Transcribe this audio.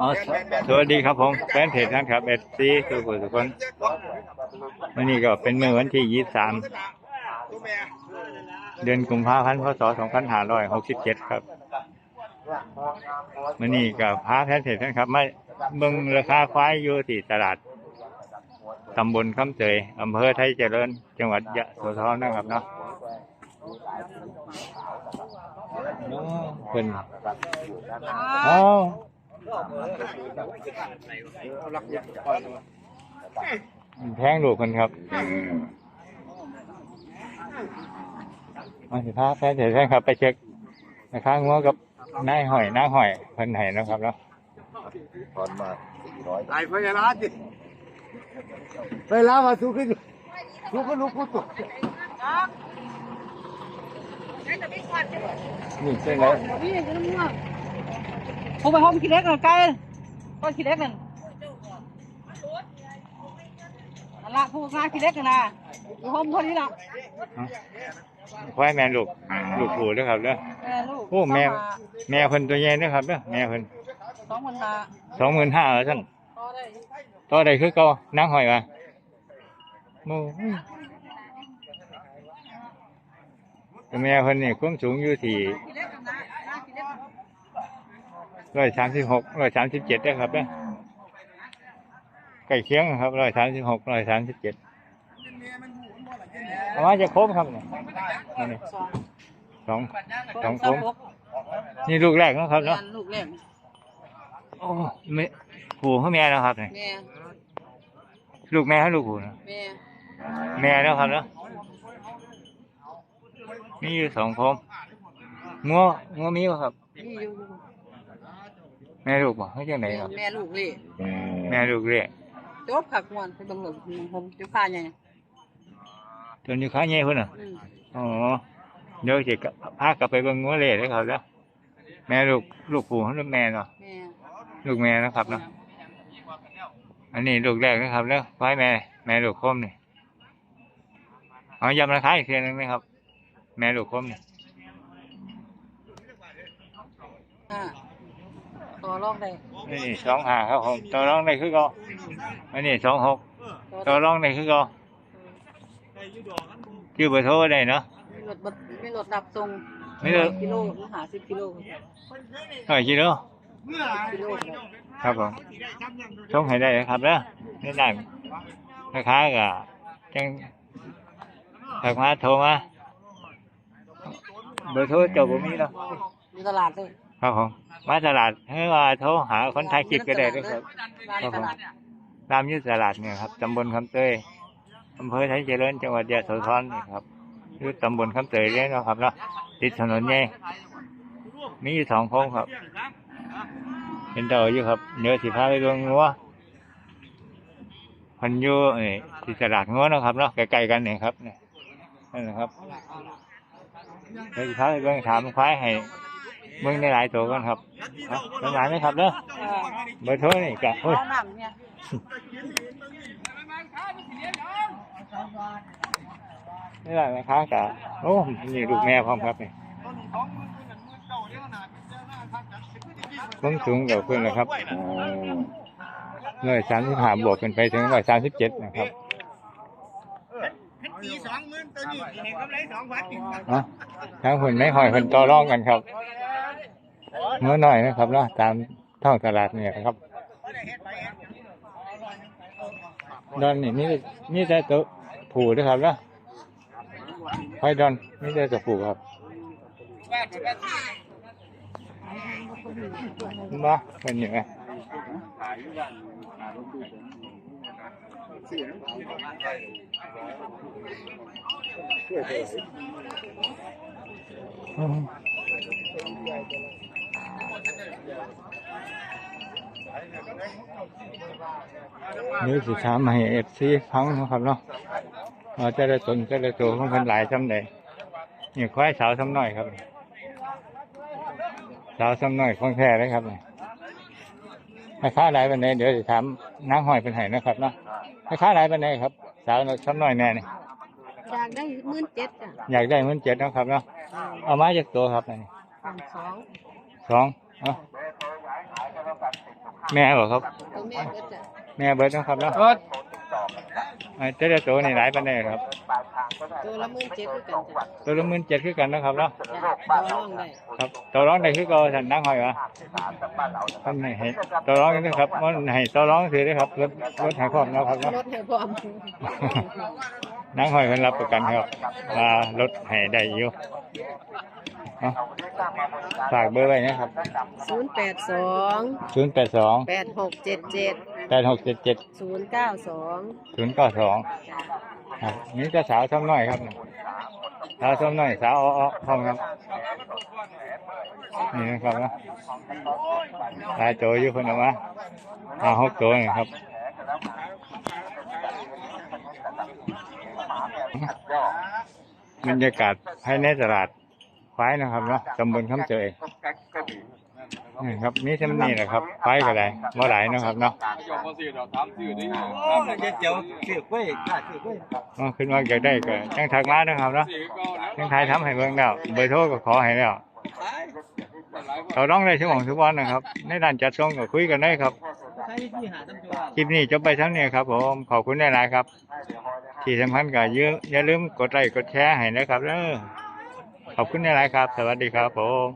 อ๋อสวัสดีครับผมแฟนเพจท่านครับเอฟซีทุกคนทุกคนวันนี้ก็เป็นเมื่อวันที่ยี่สามเดือนกุมภาพันธ์พศสองพันห้าร้อยหกสิบเจ็ดครับวันนี้ก็พาแฟนเพจท่านครับมาเบิ่งราคาควายอยู่ที่ตลาดตำบลคำเตยอำเภอไทยเจริญ จังหวัดยะโสธรนะครับเนาะ เนาะเพิ่นอ๋อแพงลูกคนครับมาสิพาแฟนเสร็จแล้วครับ ไปเช็คนะครับงัวกับนายหอยนางหอยเพิ่นไห้นะครับเนาะตอนมาสี่ร้อยไอ้พญานาคดิไปลามาสู้ขึ้นลูกก็ลูกก็ตก นี่ใช่ไหมนี่จะน้ำมันผมไปห้องคิดเล็กหน่อยไกลก็คิดเล็กนั่นนั่นละผู้งานคิดเล็กกันนะอยู่ห้องคนนี้ละควายแม่ลูกลูกผูด้วยครับเนาะแม่ลูกโอ้แม่แม่เพิ่นตัวใหญ่เด้อครับเนาะแม่เพิ่นสองพันห้าสองหมื่นห้าเหรอท่านก็ได้ต่อใดคือเก่านางหอยว่าโอ้ แต่แม่เพิ่นนี่ความสูงอยู่ที่คิดเล็กกันนะนะคิดเล็กร้อยสามสิบหกร้อยสามสิบเจ็ดได้อครับเนี่ยใกล้เคียงครับร้อยสามสิบหกร้อยสามสิบเจ็ดประมาณจะครบครับเนี่ยนี่สองสองสองคมนี่ลูกแรกเนาะครับเนาะแม่ลูกแรกโอ้ไม่ผูเขาแม่แล้วครับเนี่ยแม่ลูกแม่ให้ลูกผูนะแม่แม่แล้วครับเนาะ มีอยู่สองคมงัวงัวมีบ่ครับ นี่อยู่แม่ลูกบ่ให้จังไหนเนาะแม่ลูกเลยแม่ลูกเรียกจบขักมวนไปบังหลบผมจะพาไงจนอยู่ขาใหญ่พุ่นน่ะอืมอ๋อเดี๋ยวจะพากลับไปเบิ่งงัวเล่เลยครับแล้วแม่ลูกลูกปู่ลูกแม่เนาะแม่ลูกแม่นะครับเนาะอันนี้ลูกแรกนะครับ แล้วควายแม่ แม่ลูกคมนี่เอายำราคาอีกทีหนึงนะครับ แม่ลูกคมนี่อ่าต่อรองได้นี่สองห้าครับผมต่อรองได้คือเก็อันนี้สองหกต่อรองได้คือเก็ชื่อเบอร์โทรได้เนาะไม่ลดบัดไม่ลดดับตรงไม่ลดกิโลหรือหาสิบกิโลเท่าไหร่กิโลกิโลครับผมส่งให้ได้เลยครับเนาะนี่ได้ราคาก็จังถักมาโทรมา เบอร์โทรเจ้าผมมีเนาะอยู่ตลาดเลยครับผมมาตลาดให้ว่าโทรหาคนไทยคิดก็ได้ด้วยครับร้านตลาดรามยุทธตลาดเนี่ยครับตำบลคำเตยอำเภอไทยเจริญจังหวัดยะโสธรนี่ครับอยุตำบลคำเตยเนี่ยเนาะครับเนาะติดถนนใหญ่มีอยู่สองโค้งครับเห็นเต่าอยู่ครับเดี๋ยวสิพาไปเบิ่งงัวพันอยูเอ้ยที่ตลาดงัวเนาะครับเนาะใกล้ๆกันเนี่ยครับเนี่ยนั่นแหละครับ เดี๋ยวสิพาไปเบิ่งถามควายให้เบิ่งได้หลายตัวกันครับครับประมครับเนาะอ่าเบอร์โทรนี่กะโอ้ยร้านน้ำเนี่ยนี่แหละนะครับกะโอ้นี่ลูกแม่พร้อมครับนี่เบิ่งสูงกับเพื่อนเลยครับร้อยสามสิบห้าบวกขึ้นไปถึงร้อยสามสิบเจ็ดนะครับ ตีสองหมื่นตัวนี้เห็นกำไรสองพันเนาะทางคนไม่หอยคนต่อรองกันครับเมื่อหน่อยนะครับเนาะตามท้องตลาดเนี่ยนะครับดอนนี่มีมีแต่ตัวผูด้วยครับเนาะไฟดอนมีแต่ตัวผูครับมาเป็นยังไง นี่สิถามให้เอฟซีฟังนะครับเนาะว่าจะได้ตนจะได้ตัวของคนหลายจำได้นี่ควายสาวสำน้อยครับ สาวสำน้อยของแท้เลยครับนี่ ให้ค่าหลายปันไดเดี๋ยวจะถามนางหอยเป็นไห้นะครับเนาะให้ค่าหลายปันไดครับ สาวสำน้อยแน่นี่อยากได้หมื่นเจ็ดอะอยากได้เหมือนเจ็ดเนาะครับเนาะเอามาจากตัวครับนี่สองสองสองเอ้าแม่เหรอครับตัวแม่ก็จะแม่เบิร์ดนะครับเนาะเบิดไอ้เจ้าเจ้าตัวนี่หลายปันได้ครับ ตัวละหมื่นเจ็ดคือกันจ้ะตัวละหมื่นเจ็ดคือกันนะครับเนาะจ้ะตัวน้องได้ครับตัวร้องได้คือเก็สันนั่งหอยวะท่านให้ให้ตัวร้องนี่ครับมันให้ตัวร้องถือได้ครับรถรถให้พร้อมแล้วครับเนาะรถให้พร้อมนั่งหอยเพิ่นรับประกันครับว่ารถให้ได้อยู่เนาะฝากเบอร์ไว้นะครับศูนย์แปดสองศูนย์แปดสอง แปดหกเจ็ดเจ็ด แปดหกเจ็ดเจ็ดศูนย์เก้าสองศูนย์เก้าสองครับนี่จะสาวซ้ำน้อยครับสาวซ้ำน้อยสาวอ้อๆพร้อมครับนี่นะครับเนาะตายโตอยู่คนละวะมาหกตัวนี่ครับบรรยากาศภายในตลาดควายนะครับเนาะตำบลคำเจย นี่ครับนี่ทำนี่แหละครับควายก็ได้บ่หลายเนาะครับเนาะโอ้ยเดี๋ยวเสือกไว้ขาดเสือกไว้อ๋อขึ้นมาอยากได้ก็จังทักมานะครับเนาะจังไทยทำให้เบิ่งแล้วเบอร์โทรก็ขอให้แล้วเราต้องได้ชั่วโมงทุกวันนะครับ ในด้านจัดส่งก็คุยกันได้ครับใช้ที่หาตำรวจคลิปนี้จบไปเท่านี้ครับผมขอบคุณหลายๆครับ ที่สำคัญก็อย่าอย่าลืมกดไลค์กดแชร์ให้นะครับเด้อขอบคุณหลายๆครับ สวัสดีครับผม